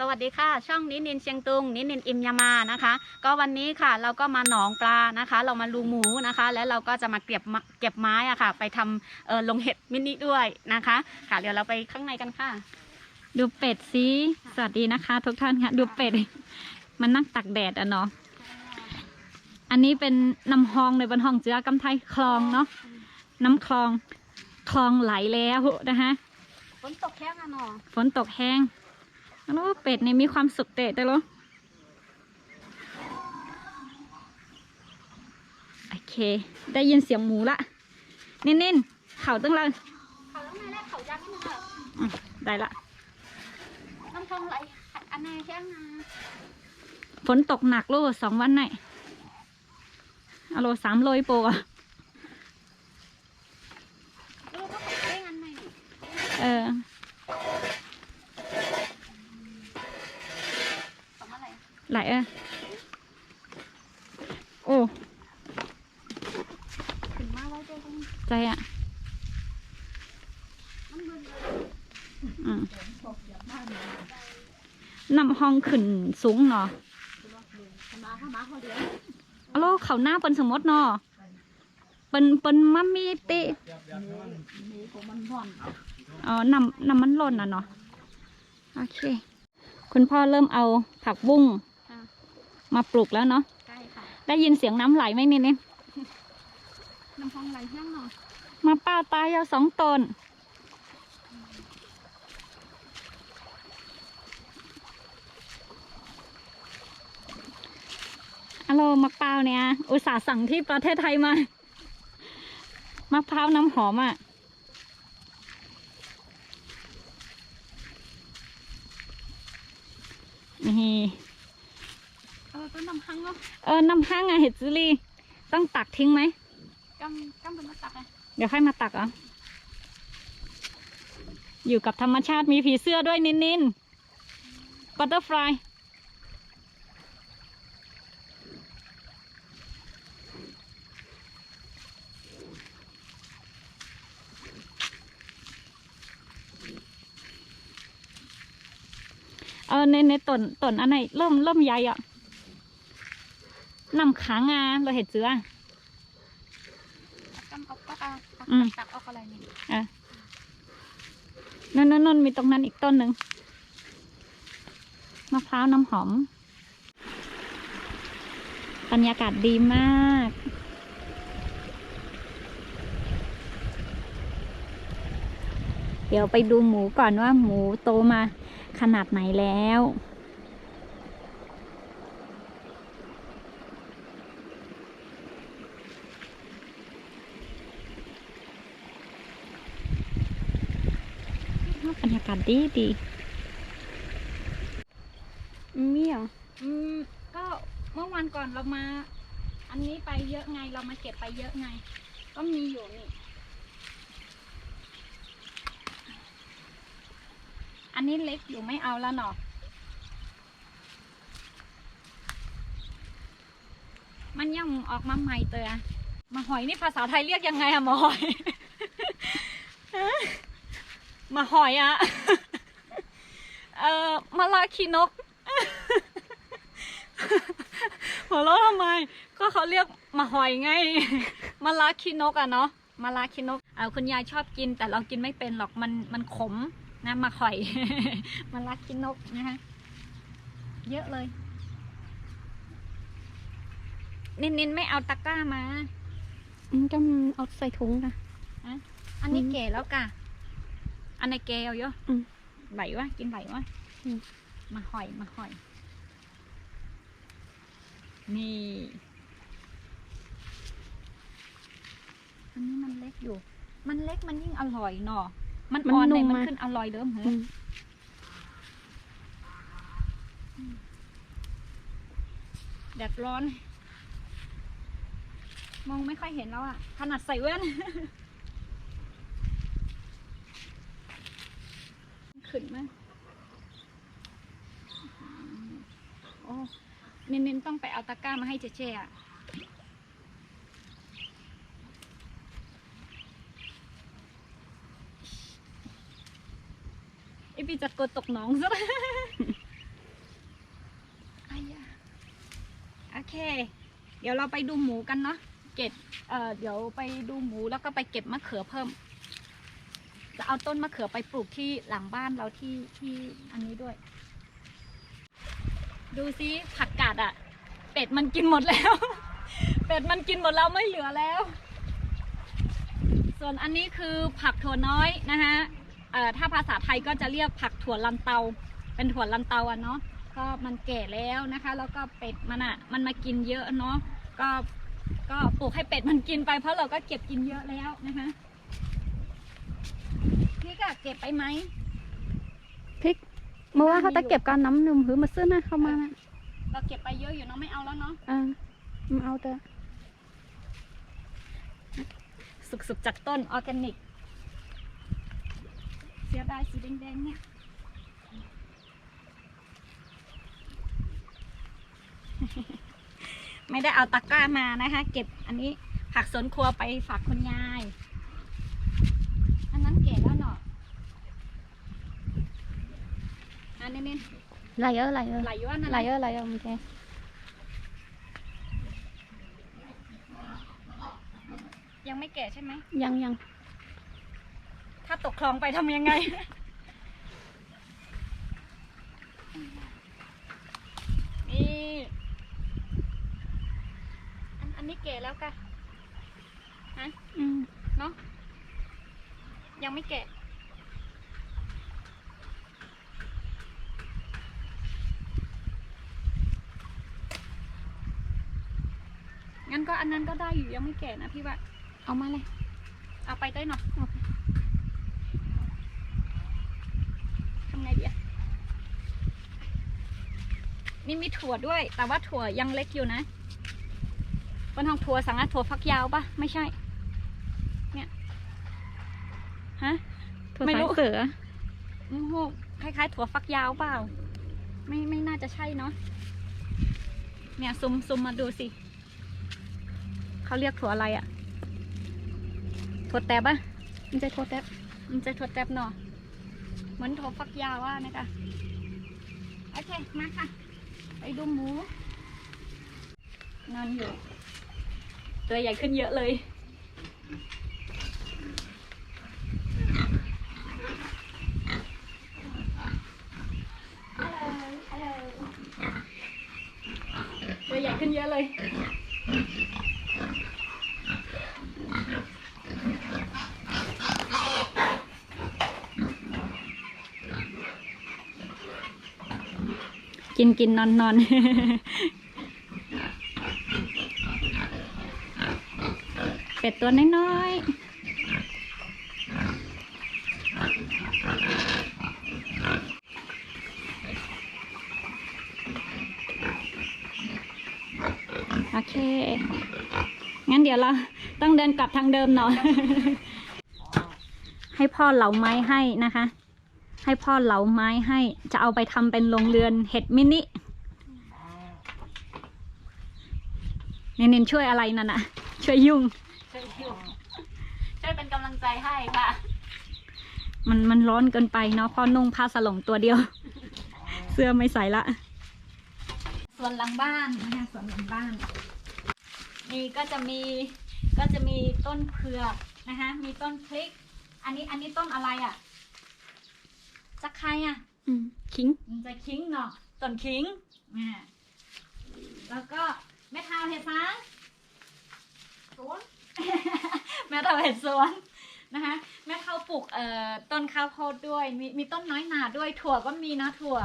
สวัสดีค่ะ ช่องนินินเชียงตุงนินินอิมยามานะคะ ก็วันนี้ค่ะเราก็มาหนองปลานะคะ เรามาลูหมูนะคะ แล้วเราก็จะมาเก็บมะเก็บไม้อะค่ะ ไปทำเออลงเห็ดมินิด้วยนะคะ ค่ะเดี๋ยวเราไปข้างในกันค่ะ ดูเป็ดสิสวัสดีนะคะ ทุกท่านค่ะ ดูเป็ด มันนั่งตักแดดอะเนาะอันนี้เป็นน้ำฮองในบนห้องเจือกำไทยคลองเนาะน้ำคลองคลองไหลแล้วนะคะฝนตกแค่นั้นหนอฝนตกแห้ง แล้วเป็ดเนี่ยมีความสุขเตะแต่ละโอเค ได้ยินเสียงหมูละเน้นๆเข่าตั้งเลยเขาแล้วไงแรกเขายักษ์นี่ค่ะอืมได้ละน้ำทองไหลอันไหนแค่นะฝนตกหนักโลสองวันไหนอะโลสามโลยโปอะเออก็ตกเองอันไหน เออ ตกอะ ไหลเออโอ้ถึงมาไว้เจอตรงใจอะนำห้องขึ้นสูงเนาะเขาเดียวอะเขาหน้าเป็นสมมติเนาะเป็นเป็นมัมมี่เติมีของมันห่อนอ๋อนำนำมันหล่นอะเนาะ โอเค คุณพ่อเริ่มเอาผักบุ้ง มาปลูกแล้วเนาะใกล้ค่ะ ได้ยินเสียงน้ำไหลไหมเนี่ยเนี่ยน้ำทองไหลแห้งหน่อยมาป้าตายเอาสองต้นฮัลโหลมะพร้าวเนี่ย อุตส่าห์สั่งที่ประเทศไทยมามะพร้าวน้ำหอมอะนี่เออ ต้นน้ำหังเนาะเออน้ำห้างอะเห็ดซิลี่ต้องตักทิ้งไหมกำกำเป็นมาตักไงเดี๋ยวค่อยมาตักเหรอะอยู่กับธรรมชาติมีผีเสื้อด้วยนินนินบัตเตอร์ฟลายเออในในต้นต้นอันไหนเริ่มเริ่มใหญ่อะ นำขังอะเราเห็ดเสือกำเอาก็เอาอืมตักเอาอะไรนี่อะนั่นนั่นนั่นมีตรงนั้นอีกต้นหนึ่งมะพร้าวน้ำหอมบรรยากาศดีมากเดี๋ยวไปดูหมูก่อนว่าหมูโตมาขนาดไหนแล้ว บรรยากาศดีดีมีเหรออืมก็เมื่อวันก่อนเรามา อันนี้ไปเยอะไงเรามาเก็บไปเยอะไง ก็มีอยู่นี่ อันนี้เล็กอยู่ไม่เอาแล้วเนาะมันยังออกมาใหม่เตอมาหอยนี่ภาษาไทยเรียกยังไงอะมาหอย มาหอยอะเอ่อมาลาคีนก หัวเราะทำไม ก็เขาเรียกมาหอยไง มาลาคีนกอะเนาะ มาลาคีนก เออคุณยายชอบกิน แต่เรากินไม่เป็นหรอก มันมันขมนะมาหอย มาลาคีนกนะคะ เยอะเลยนินนินไม่เอาตะกร้ามาจะเอาใส่ถุงนะอันนี้อืมเก๋แล้วกะ อันไหนเก๋เอาเยอะอืม ไหลวะกินไหลวะอืม มาหอยมาหอย นี่อันนี้มันเล็กอยู่ มันเล็กมันยิ่งอร่อยเนาะมันมันอ่อนเลยนุ่มมันมาก ขึ้นอร่อยเดิมเหรอ แดดร้อน มองไม่ค่อยเห็นแล้วอะขนาดใส่แว่น ขึ้นมาโอ้เน้นๆต้องไปเอาตะกร้ามาให้เจ๊เจ๊อะไอพี่จะกดตกน้องซะแล้วอายาโอเค เดี๋ยวเราไปดูหมูกันเนาะ เก็บ เอ่อ เดี๋ยวไปดูหมูแล้วก็ไปเก็บมะเขือเพิ่ม จะเอาต้นมะเขือไปปลูกที่หลังบ้านเราที่ที่อันนี้ด้วย ดูซิผักกาดอะเป็ดมันกินหมดแล้ว เป็ดมันกินหมดแล้วไม่เหลือแล้ว ส่วนอันนี้คือผักถั่วน้อยนะคะเอ่อถ้าภาษาไทยก็จะเรียกผักถั่วลันเตา เป็นถั่วลันเตาอะเนาะก็มันแก่แล้วนะคะ แล้วก็เป็ดมันอะ มันมากินเยอะเนาะก็ก็ปลูกให้เป็ดมันกินไปเพราะเราก็เก็บกินเยอะแล้วนะคะ พี่ก็เก็บไปไหมพริกเมื่อว่าเขาจะเก็บการน้ำหนุ่มหือมาซื้อนะเข้ามานะเราเก็บไปเยอะอยู่เนาะไม่เอาแล้วเนาะอ่ามาเอาเถอะสุกๆจากต้นออร์แกนิก เสียดายสีแดงๆเนี่ยไม่ได้เอาตะกร้ามานะคะ เก็บอันนี้ผักสวนครัวไปฝากคุณยาย ยอะโอเคยังไม่แก่ใช่ไหม ยังยัง ถ้าตกคลองไปทำยังไง นี่ อันอันนี้เก๋แล้วกะอืม เนาะ ยังไม่แก่ ก็อันนั้นก็ได้อยู่ยังไม่แก่นะพี่ว่า เอามาเลย เอาไปได้หน่อยเอาไปทำไงดีอะนี่มีถั่วด้วย แต่ว่าถั่วยังเล็กอยู่นะบนห้องถั่วสังอาถั่วฟักยาวปะไม่ใช่ เนี่ยฮะถั่วไม่สารู้ยเสือโอ้โหคล้ายๆ ถั่วฟักยาวเปล่า ไม่ไม่น่าจะใช่เนาะเนี่ยซุมซุมมาดูสิ เขาเรียกถั่วอะไรอะถั่วแตบปะมันจะโทษแทบมันจะถั่วแตบเนาะเหมือนถั่วฟักยาวว่านะคะโอเคมาค่ะ ไปดูหมู นอนอยู่ ตัวใหญ่ขึ้นเยอะเลยตัวใหญ่ขึ้นเยอะเลย กินกินนอนนอนเป็ดตัวน้อยๆ โอเค งั้นเดี๋ยวเราต้องเดินกลับทางเดิมหน่อย ให้พ่อเหลาไม้ให้นะคะ ให้พ่อเหลาไม้ให้จะเอาไปทำเป็นโรงเรือนเห็ดมินิเนนๆช่วยอะไรนั่นน่ะ ช่วยยุ่ง ช่วยอยู่ช่วยเป็นกำลังใจให้ค่ะ มันมันร้อนเกินไปเนาะพ่อนุ่งผ้าสลงตัวเดียว เสื้อไม่ใส่ละส่วนหลังบ้านนะคะส่วนหลังบ้านนี่ก็จะมีก็จะมีต้นเผือกนะคะมีต้นพริก อันนี้อันนี้ต้นอะไรอะ จักใครอะ อืมคิงมันจะคิงเนาะต้นคิงอ่าแล้วก็แม่ทาวเห็ดฟางสวนแม่ทาวเห็ดสวนนะคะแม่เทาปลูกเอ่อต้นข้าวโพดด้วย มีมีต้นน้อยหนาด้วยถั่วก็มีนะถั่ว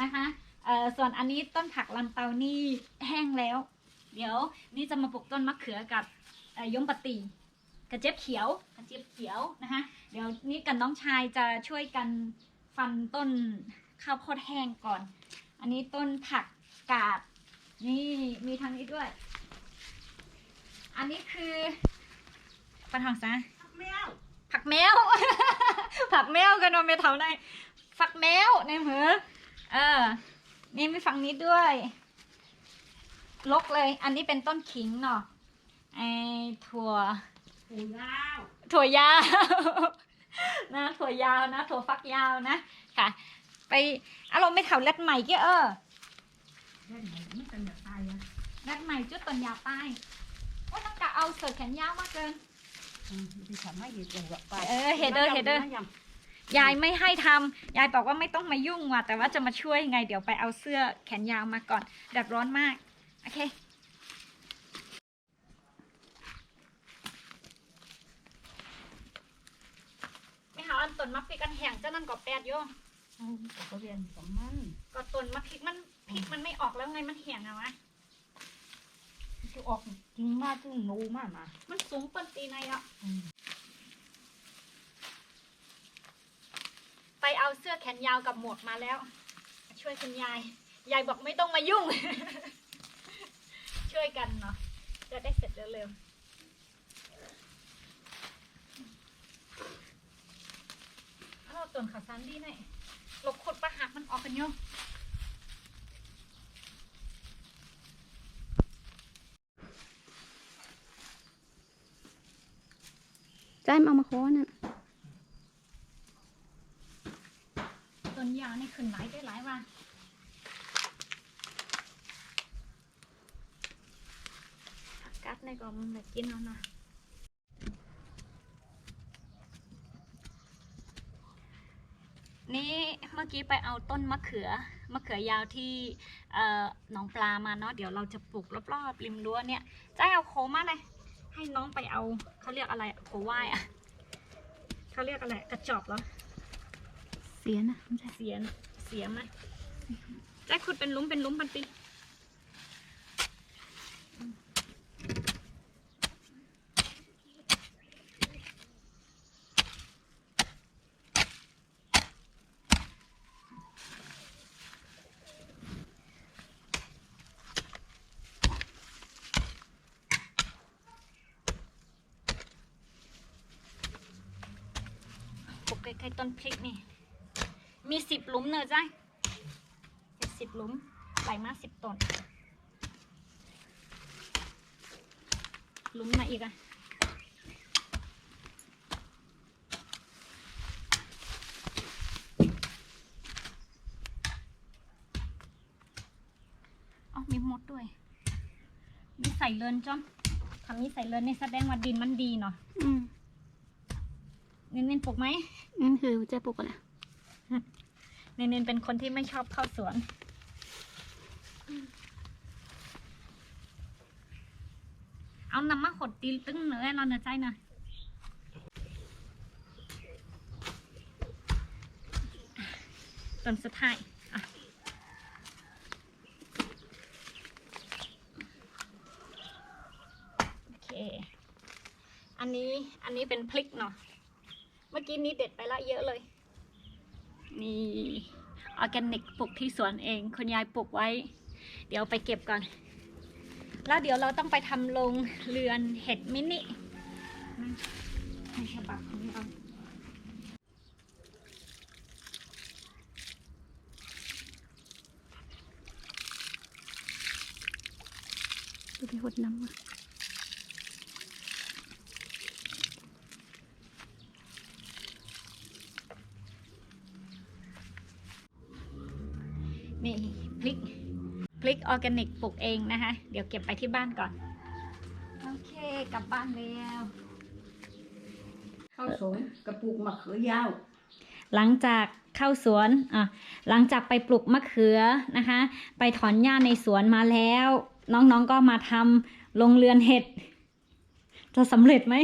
นะคะเอ่อส่วนอันนี้ต้นผักลันเตานี่แห้งแล้ว เดี๋ยวนี่จะมาปลูกต้นมะเขือกับเอ่อยมปตีกระเจี๊ยบเขียวกระเจี๊ยบเขียวนะคะเดี๋ยวนี่กับน้องชายจะช่วยกัน ฟันต้นข้าวโพดแห้งก่อน อันนี้ต้นผักกาด นี่มีทางนี้ด้วย อันนี้คือปันทองซะแมว ผักแมว ผักแมวกันว่าไม่เท่าไหร่ผักแมวในมือเออ นี่มีฝั่งนี้ด้วยลกเลย อันนี้เป็นต้นขิงเนาะไอถั่วหูยาวถั่วยาว นะถั่วยาวนะถั่วฟักยาวนะค่ะ ไปอารมณ์ไม่เท่าเล็ดใหม่เกี้ยเออเล่นไหนไม่เป็นแบบตายอะอแบบใหม่จุดต้นยาป้ายว่าต้องกะเอาเสื้อแขนยาวมาเกินที่ทำให้ดีจังหวะไปเออเห็นเด้อเห็นเด้อยายไม่ให้ทำยายบอกว่าไม่ต้องมายุ่งว่ะแต่ว่าจะมาช่วยไงเดี๋ยวไปเอาเสื้อแขนยาวมาก่อนแดดร้อนมาก โอเค ไม่หาอั นต้นมะพริกอันแห้งเจ้านั่นก็แปดโยก็เรียนของมันก็ต้นมะพริกมันพริกมันไม่ออกแล้วไงมันแห้งอะวะจะออกจริงมากจึงหนูมากมามันสูงเปิ้นตีในอะไปเอาเสื้อแขนยาวกับหมวกมาแล้ว ช่วยคุณยาย ยายบอกไม่ต้องมายุ่ง ช่วยกันเนาะจะได้เสร็จเร็วๆ เอาต้นขาซันดีหน่อยหลบขดประหักมันออกกันโยใจมาเอามาโค้น่ะต้นยาวนี่ขึ้นหลายได้หลายวันกัดในก็มันแบบกินแล้วนะ นี่ เมื่อกี้ไปเอาต้นมะเขือมะเขือยาวที่เอ่อหนองปลามาเนาะเดี๋ยวเราจะปลูกรอบๆริมรั้วเนี่ยจะให้เอาโคมาเลยให้น้องไปเอาเขาเรียกอะไรอะโคว่ายอะเขาเรียกอะไรกระจอบเหรอเสียนะไม่ใช่เสียนเสียมไหมแจ็คขุดเป็นหลุมเป็นหลุมปันปี ปลูกใกล้ๆต้นพริกนี่ มีสิบหลุมเนอะจ้ะสิบหลุมไหลมาสิบต้นหลุมไหนอีกอะอ๋อมีมดด้วย มีใส่เลินจ้อมทำนี้ใส่เลินนี่แสดงว่าดินมันดีเนาะอืม เน้นๆปลูกไหมนั่นคือใจปลุกอะไรเนนๆเป็นคนที่ไม่ชอบเข้าสวน เอานำมาขดตีตึ้งเนื้อเราเนื้อใจหน่อยต้นสุดท้ายอะโอเคอันนี้อันนี้เป็นพริกเนาะเมื่อกี้นี้เด็ดไปละเยอะเลย นี่ออร์แกนิกปลูกที่สวนเองคุณยายปลูกไว้ เดี๋ยวไปเก็บก่อน แล้วเดี๋ยวเราต้องไปทำโรงเรือนเห็ดมินิให้ฉบับของเราดูไปหดน้ำมา ออร์แกนิกปลูกเองนะคะ เดี๋ยวเก็บไปที่บ้านก่อน โอเคกลับบ้านแล้วข้าวสงกระปุกมะเขือยาว หลังจากเข้าสวนอะหลังจากไปปลูกมะเขือนะคะ ไปถอนหญ้าในสวนมาแล้ว น้องๆก็มาทำโรงเรือนเห็ด จะสำเร็จไหม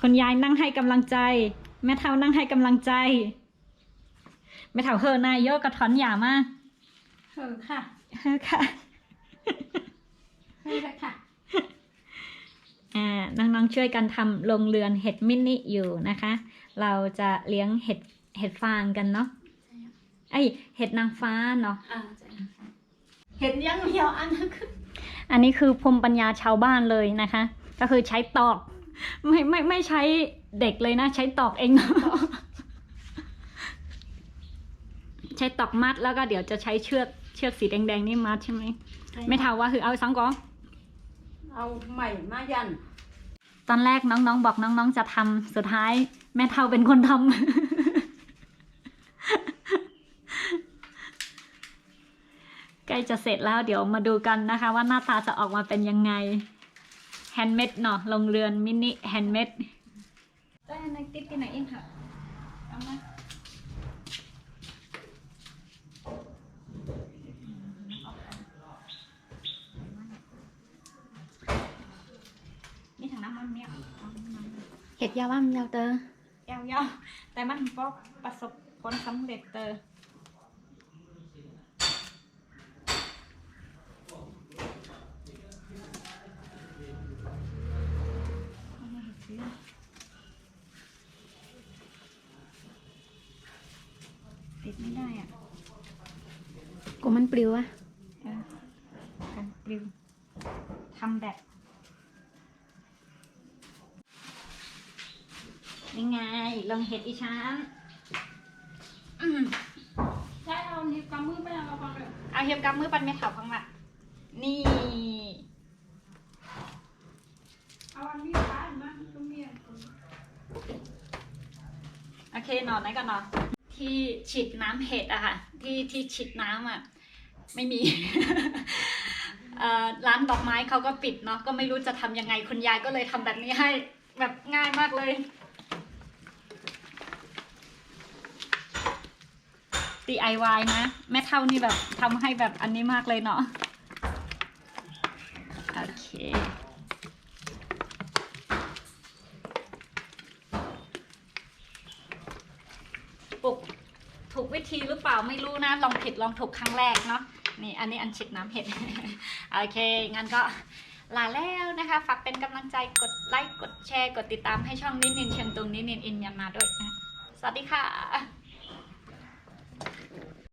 คุณยายนั่งให้กำลังใจ แม่เท่านั่งให้กำลังใจ แม่เท่าเฮอนายโยกกระถอนหญ้ามา เออค่ะเฮอค่ะให้ละค่ะอ่าน้องๆช่วยกันทำโรงเรือนเห็ดมินิอยู่นะคะ เราจะเลี้ยงเห็ดเห็ดฟางกันเนาะไอยเห็ดนางฟ้าเนาะอ่าใจเห็นยังเดียวอันนั้นคืออันนี้คือภูมิปัญญาชาวบ้านเลยนะคะ ก็คือใช้ตอกไม่ไม่ไม่ใช้เด็กเลยนะ ใช้ตอกเองเนาะใช้ตอกมัดแล้วก็เดี๋ยวจะใช้เชือก เชือกสีแดงๆนี่มัดใช่ไหมไม่ถามว่าคือเอาสังกอเอาใหม่มายัน ตอนแรกน้องๆบอกน้องๆจะทำสุดท้าย แม่เท่าเป็นคนทำกล้จะเสร็จแล้วเดี๋ยวมาดูกันนะคะ ว่าหน้าตาจะออกมาเป็นยังไงแฮนด์เมดเนาะลงเรือนมินิแฮนด์เมดได้ในติ๊บที่ไหนเองค่ะเอามา นี่ถังน้ำมันเนี่ยเอาน้ำมันเห็ดยาวว่ามยาวเตอยาวๆแต่มันก็ประสบผลสำเร็จเตอติดไม่ได้อะกูมันปลิวอะเออกันปลิวทำแบบ ยังไงลองเห็ดอีช้างอืมใช่เอาหยิบกำมือไปเอากระเป๋าเลยเอาเห็บกำมือปันไม่เถาพังละนี่ เอาอันนี้ไปมาตรงนี้โอเคหนอนไหนกันเนาะที่ฉีดน้ำเห็ดอะค่ะ ที่ที่ฉีดน้ำอะไม่มีเอ่อร้านดอกไม้เขาก็ปิดเนาะก็ไม่รู้จะทำยังไงคุณยายก็เลยทำแบบนี้ให้แบบง่ายมากเลย DIY นะ แม่เท่านี่แบบทำให้แบบอันนี้มากเลยเนาะโอเคปลุกถูกวิธีหรือเปล่าไม่รู้นะ ลองผิดลองถูกครั้งแรกเนาะนี่อันนี้อันฉีดน้ำเห็ด โอเค งั้นก็ลาแล้วนะคะ ฝากเป็นกำลังใจกดไลค์ กดแชร์ กดติดตามให้ช่องนิดนินเชียงตุงนิดนินอินยามาด้วยนะ สวัสดีค่ะ